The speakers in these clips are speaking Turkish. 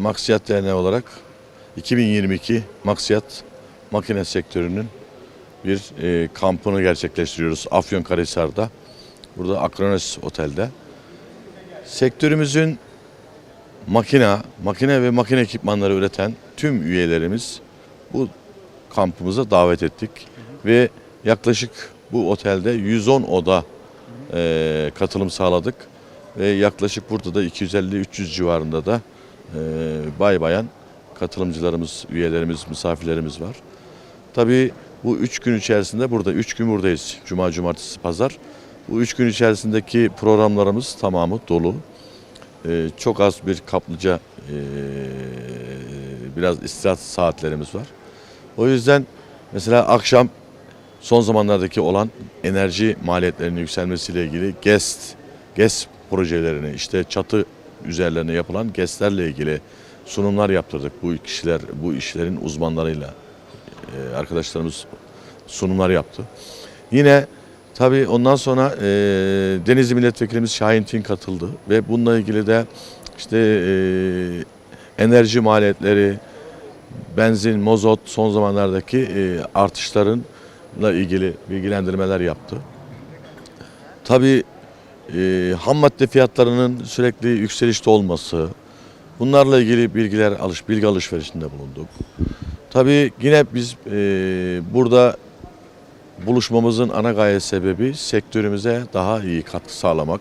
Maksiyat Derneği olarak 2022 Maksiyat makine sektörünün bir e, kampını gerçekleştiriyoruz Afyonkarahisar'da. Burada Akronos Otel'de. Sektörümüzün makine, makine ve makine ekipmanları üreten tüm üyelerimiz bu kampımıza davet ettik. Ve yaklaşık bu otelde 110 oda e, katılım sağladık. Ve yaklaşık burada da 250-300 civarında da bay bayan katılımcılarımız, üyelerimiz, misafirlerimiz var. Tabii bu üç gün içerisinde burada, üç gün buradayız. Cuma, cumartesi, pazar. Bu üç gün içerisindeki programlarımız tamamı dolu. Ee, çok az bir kaplıca, ee, biraz istirahat saatlerimiz var. O yüzden mesela akşam son zamanlardaki olan enerji maliyetlerinin yükselmesiyle ilgili guest, guest projelerini, işte çatı üzerlerine yapılan GES'lerle ilgili sunumlar yaptırdık bu kişiler, bu işlerin uzmanlarıyla e, arkadaşlarımız sunumlar yaptı. Yine tabii ondan sonra e, Denizli Milletvekilimiz Şahin Tin katıldı ve bununla ilgili de işte e, enerji maliyetleri, benzin, mozot son zamanlardaki e, artışlarınla ilgili bilgilendirmeler yaptı. Tabii e, ham madde fiyatlarının sürekli yükselişte olması, bunlarla ilgili bilgiler alış, bilgi alışverişinde bulunduk. Tabii yine biz e, burada buluşmamızın ana gaye sebebi sektörümüze daha iyi katkı sağlamak,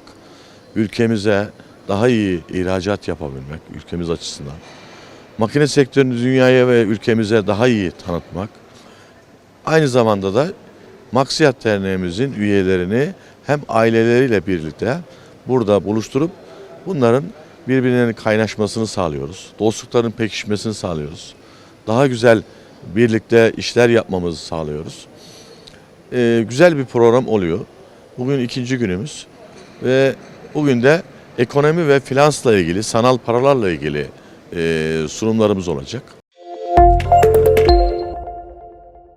ülkemize daha iyi ihracat yapabilmek ülkemiz açısından. Makine sektörünü dünyaya ve ülkemize daha iyi tanıtmak. Aynı zamanda da Maksiyat Derneğimizin üyelerini hem aileleriyle birlikte burada buluşturup bunların birbirlerinin kaynaşmasını sağlıyoruz. Dostlukların pekişmesini sağlıyoruz. Daha güzel birlikte işler yapmamızı sağlıyoruz. Ee, güzel bir program oluyor. Bugün ikinci günümüz ve bugün de ekonomi ve finansla ilgili, sanal paralarla ilgili e, sunumlarımız olacak.